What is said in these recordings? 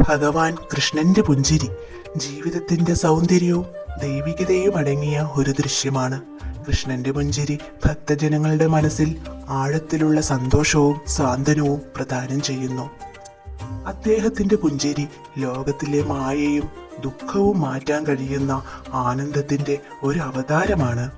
ഭഗവാൻ കൃഷ്ണന്റെ പുഞ്ചിരി. ജീവിതത്തിന്റെ സൗന്ദര്യവും ദൈവികതയും അടങ്ങിയ ഒരു ദൃശ്യമാണ്. കൃഷ്ണന്റെ പുഞ്ചിരി ഭക്തജനങ്ങളുടെ മനസ്സിൽ ആഴത്തിലുള്ള സന്തോഷവും സാന്ത്വനവും പ്രദാനം ചെയ്യുന്നു. അദ്ദേഹത്തിന്റെ പുഞ്ചിരി ലോകത്തിലെ മായയും ദുഃഖവും മാറ്റാൻ കഴിയുന്ന ആനന്ദത്തിന്റെ ഒരു അവതാരമാണ്.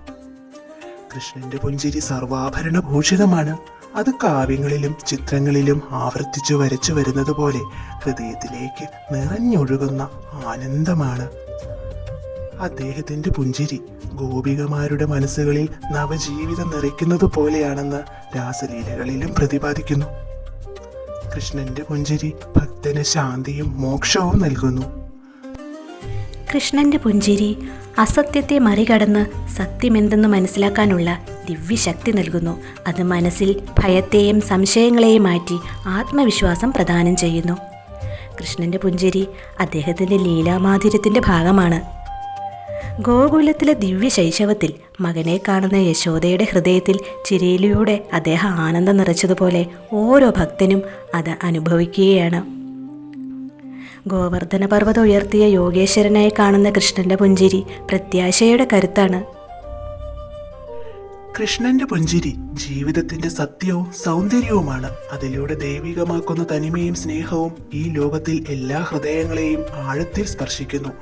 കൃഷ്ണന്റെ പുഞ്ചിരി സർവാഭരണ ഭൂഷിതമാണ്. അത് കാവ്യങ്ങളിലും ചിത്രങ്ങളിലും ആവർത്തിച്ചു വരച്ചു വരുന്നത് പോലെ ഹൃദയത്തിലേക്ക് നിറഞ്ഞൊഴുകുന്ന ആനന്ദമാണ്. അദ്ദേഹത്തിന്റെ പുഞ്ചിരി ഗോപികമാരുടെ മനസ്സുകളിൽ നവജീവിതം നിറയ്ക്കുന്നത് പോലെയാണെന്ന് രാസലീലകളിലും പ്രതിപാദിക്കുന്നു. കൃഷ്ണന്റെ പുഞ്ചിരി ഭക്തന് ശാന്തിയും മോക്ഷവും നൽകുന്നു. കൃഷ്ണന്റെ പുഞ്ചിരി അസത്യത്തെ മറികടന്ന് സത്യമെന്തെന്ന് മനസ്സിലാക്കാനുള്ള ദിവ്യശക്തി നൽകുന്നു. അത് മനസ്സിൽ ഭയത്തെയും സംശയങ്ങളെയും മാറ്റി ആത്മവിശ്വാസം പ്രദാനം ചെയ്യുന്നു. കൃഷ്ണന്റെ പുഞ്ചിരി അദ്ദേഹത്തിന്റെ ലീലാമാധുര്യത്തിന്റെ ഭാഗമാണ്. ഗോകുലത്തിലെ ദിവ്യ ശൈശവത്തിൽ മകനെ കാണുന്ന യശോദയുടെ ഹൃദയത്തിൽ ചിരിയിലൂടെ അദ്ദേഹം ആനന്ദം നിറച്ചതുപോലെ ഓരോ ഭക്തനും അത് അനുഭവിക്കുകയാണ്. ഗോവർദ്ധന പർവതം ഉയർത്തിയ യോഗേശ്വരനായി കാണുന്ന കൃഷ്ണന്റെ പുഞ്ചിരി പ്രത്യാശയുടെ കരുത്താണ്. കൃഷ്ണന്റെ പുഞ്ചിരി ജീവിതത്തിന്റെ സത്യവും സൗന്ദര്യവുമാണ്. അതിലൂടെ ദൈവികമാക്കുന്ന തനിമയും സ്നേഹവും ഈ ലോകത്തിൽ എല്ലാ ഹൃദയങ്ങളെയും ആഴത്തിൽ സ്പർശിക്കുന്നു.